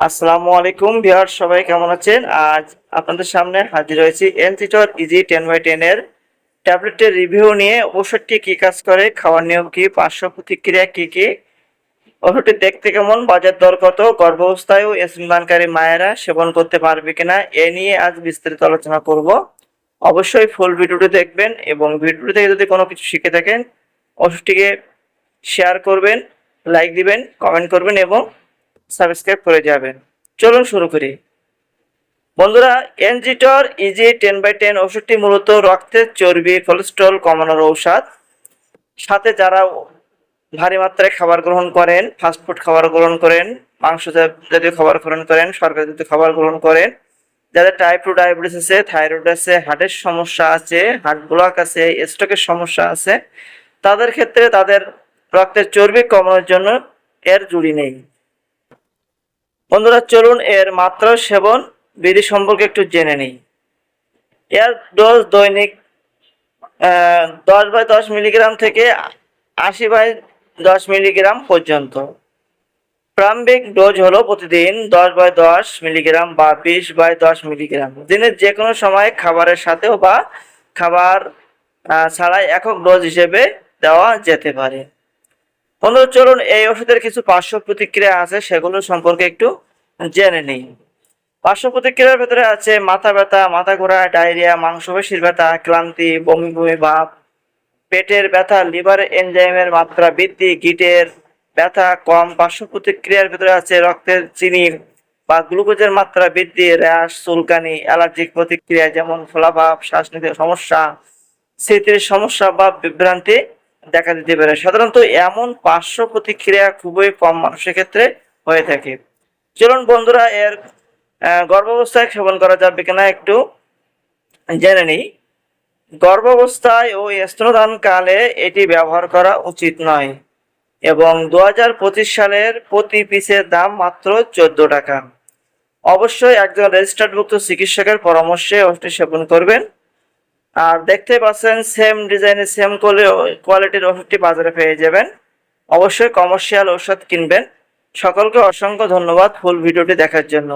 আসসালামু আলাইকুম বিহার সবাই কেমন আছেন? আজ আপনাদের সামনে হাজির হয়েছি এনসিটর ইজি টেন বাই টেন এর ট্যাবলেটের রিভিউ নিয়ে। ওষুধটি কি কাজ করে, খাওয়ার নিয়ম কি, পার্শ্ব প্রতিক্রিয়া কি কি ওষুধটি দেখতে কেমন, বাজার দর কত গর্ভাবস্থায়ও স্তনদানকারী মায়েরা সেবন করতে পারবে কিনা, এ নিয়ে আজ বিস্তারিত আলোচনা করব। অবশ্যই ফুল ভিডিওটি দেখবেন এবং ভিডিওটি থেকে যদি কোনো কিছু শিখে থাকেন ওষুধটিকে শেয়ার করবেন লাইক দিবেন কমেন্ট করবেন এবং সাবস্ক্রাইব করে যাবেন। চলুন শুরু করি। বন্ধুরা, এনজিটর ইজি টেন বাই টেন ওষুধটি মূলত রক্তের চর্বি কোলেস্ট্রল কমানোর ঔষধ। সাথে যারা ভারী মাত্রায় খাবার গ্রহণ করেন ফাস্টফুড খাবার গ্রহণ করেন, মাংস জাতীয় খাবার গ্রহণ করেন, সরকারি জাতীয় খাবার গ্রহণ করেন, যাদের টাইপ টু ডায়াবেটিস আছে থাইরয়েড আছে হার্টের সমস্যা আছে হার্ট ব্লক আছে স্ট্রোকের সমস্যা আছে, তাদের ক্ষেত্রে তাদের রক্তের চর্বি কমানোর জন্য এর জুড়ি নেই। বন্ধুরা, চলুন এর মাত্রা সেবন বিধি সম্পর্কে একটু জেনে নিই। এর ডোজ দৈনিক দশ বাই দশ মিলিগ্রাম থেকে আশি বাই দশ মিলিগ্রাম পর্যন্ত। প্রারম্ভিক ডোজ হলো প্রতিদিন দশ বাই দশ মিলিগ্রাম বা বিশ বাই দশ মিলিগ্রাম দিনের যে কোনো সময় খাবারের সাথেও বা খাবার ছাড়াই একক ডোজ হিসেবে দেওয়া যেতে পারে। বন্ধু চলুন এই ওষুধের কিছু পার্শ্ব প্রতিক্রিয়া আছে, সেগুলো সম্পর্কে একটু জেনে নিই। পার্শ্ব প্রতিক্রিয়ার ভেতরে আছে মাথা ব্যথা, মাথা ঘোরা, ডায়রিয়া, মাংসপেশির ব্যথা, ক্লান্তি বমি বমি ভাব, পেটের ব্যথা, লিভার এনজাইমের মাত্রা বৃদ্ধি, গিটের ব্যথা কম। পার্শ্ব প্রতিক্রিয়ার ভেতরে আছে রক্তের চিনি বা গ্লুকোজের মাত্রা বৃদ্ধি, র্যাশ, চুলকানি, অ্যালার্জিক প্রতিক্রিয়া, যেমন ফোলাভাব শ্বাস নিতে সমস্যা, স্মৃতির সমস্যা বা বিভ্রান্তি দেখা দিতে পারে। সাধারণত এমন পার্শ্ব প্রতিক্রিয়া খুবই কম মানুষের ক্ষেত্রে হয়ে থাকে। চলুন বন্ধুরা, এর গর্ভাবস্থায় সেবন করা যাবে কিনা একটু জেনে নিই। গর্ভাবস্থায় ও স্তনদান কালে এটি ব্যবহার করা উচিত নয় এবং দু হাজার পঁচিশ সালের প্রতি পিসের দাম মাত্র চোদ্দ টাকা। অবশ্যই একজন রেজিস্টার্ডভুক্ত চিকিৎসকের পরামর্শে ওষুধটি সেবন করবেন। আর দেখতে পাচ্ছেন সেম ডিজাইনের সেম কোয়ালিটির ওষুধটি বাজারে পেয়ে যাবেন। অবশ্যই কমার্শিয়াল ওষুধ কিনবেন। সকলকে অসংখ্য ধন্যবাদ ফুল ভিডিওটি দেখার জন্য।